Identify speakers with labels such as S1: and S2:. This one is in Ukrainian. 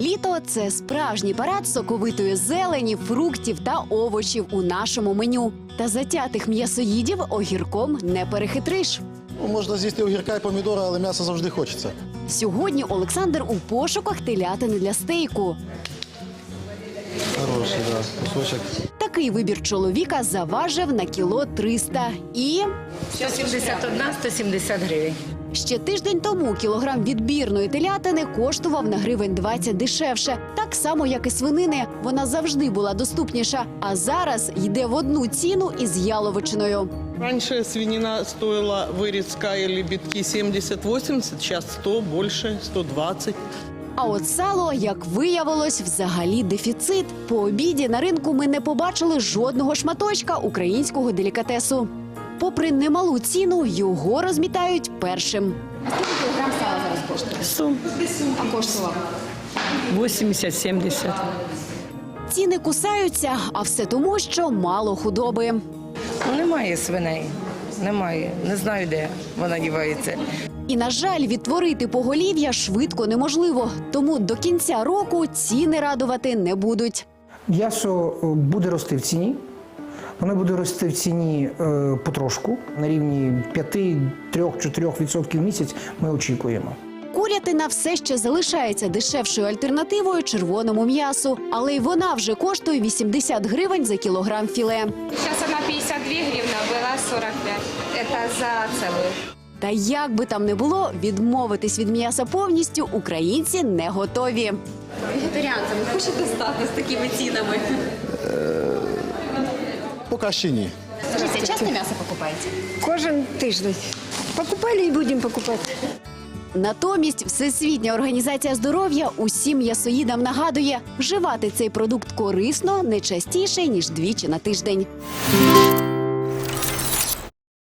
S1: Літо це справжній парад соковитої зелені, фруктів та овочів у нашому меню. Та затятих м'ясоїдів огірком не перехитриш.
S2: Ну, можна з'їсти огірка і помідора, але м'ясо завжди хочеться.
S1: Сьогодні Олександр у пошуках телятини для стейку.
S2: Хороший, да, кусочок.
S1: Такий вибір чоловіка заважив на кіло 300 і
S3: 171, 170 гривень.
S1: Ще тиждень тому кілограм відбірної телятини коштував на гривень 20 дешевше. Так само, як і свинини, вона завжди була доступніша. А зараз йде в одну ціну із яловичиною.
S4: Раньше свинина стоила вырезка или битки 70-80, сейчас 100, больше, 120.
S1: А от сало, як виявилось, взагалі дефіцит. По обіді на ринку ми не побачили жодного шматочка українського делікатесу. Попри немалу ціну, його розмітають першим.
S3: 100.
S1: А коштував?
S3: 80-70.
S1: Ціни кусаються, а все тому, що мало худоби.
S3: Ну, немає свиней. Немає. Не знаю, де вона дівається.
S1: І на жаль, відтворити поголів'я швидко неможливо. Тому до кінця року ціни радувати не будуть.
S5: М'ясо е, буде рости в ціні. Воно буде рости в ціні е, потрошку на рівні 5-3-4% в місяць. Ми очікуємо.
S1: Курятина все ще залишається дешевшою альтернативою червоному м'ясу, але й вона вже коштує 80 гривень за кілограм філе.
S6: Сейчас она 52 гривна, была 45. Это за целую.
S1: Та як би там не було, відмовитись від м'яса повністю українці не готові.
S7: Вегетаріанцями хочете стати з такими цінами?
S2: Поки ще ні.
S7: Скажіть, часто м'ясо покупаєте?
S8: Кожен тиждень. Покупали і будемо покупати.
S1: Натомість Всесвітня організація здоров'я усім м'ясоїдам нагадує, вживати цей продукт корисно не частіше ніж двічі на тиждень.